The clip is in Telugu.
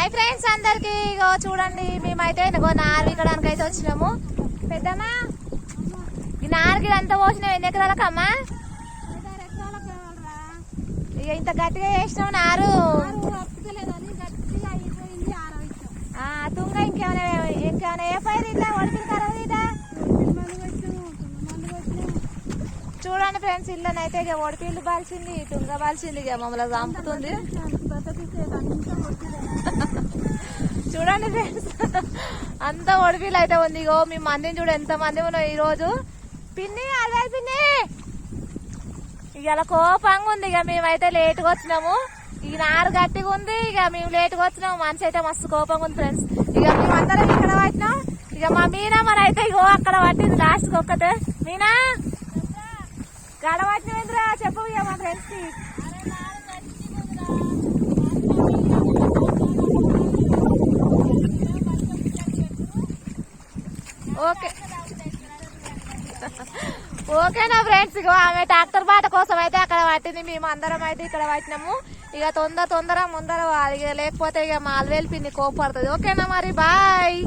హాయ్ ఫ్రెండ్స్ అందరికి ఇగో చూడండి మేమైతే ఇగో నారు ఇక్కడానికి అయితే వచ్చినాము. పెద్దమ్మా ఈ నారుకి అంతా పోసినాం ఎన్ని ఎకరాలకమ్మా ఇక ఇంత గట్టిగా చేసినాం నారు. ఆ, తుంగ ఇంకేమైనా ఇంకేమైనా ఏ పైరు ఇట్లా ఒడిపిల్ కరవు ఇదా చూడండి ఫ్రెండ్స్ ఇల్లనైతే ఇక ఒడిపిల్లు బాల్సింది తుంగ బాల్సింది ఇక మమ్మల్ని చంపుతుంది. చూడండి ఫ్రెండ్స్ అంత ఒడిపిల్లు అయితే ఉంది. ఇగో మీ మందిని చూడు ఎంత మంది ఉన్నాం ఈ రోజు. పిన్ని అదే పిన్ని. ఇక కోపంగా ఉంది. ఇక మేమైతే లేట్గా వచ్చినాము. ఈ నారు గట్టిగా ఉంది. ఇక మేము లేట్గా వచ్చినాము. మనిషి అయితే మస్తు కోపంగా ఉంది ఫ్రెండ్స్ ఇక మేమందరం ఇక్కడ పట్టినాం. ఇక మా మీనా మన అయితే ఇగో అక్కడ పట్టింది లాస్ట్కి ఒక్కటే. మీనా? గడ చెప్పు ఇక మా ఫ్రెండ్స్ ఓకే. ఓకేనా ఫ్రెండ్స్ ఇక ఆమె ట్రాక్టర్ బాట కోసం అయితే అక్కడ పట్టింది. మేము అందరం అయితే ఇక్కడ పట్టినాము. ఇక తొందర తొందర ముందర ఇక లేకపోతే ఇక మాల్వేలు పిండి కోపడుతుంది ఓకేనా మరి? బాయ్.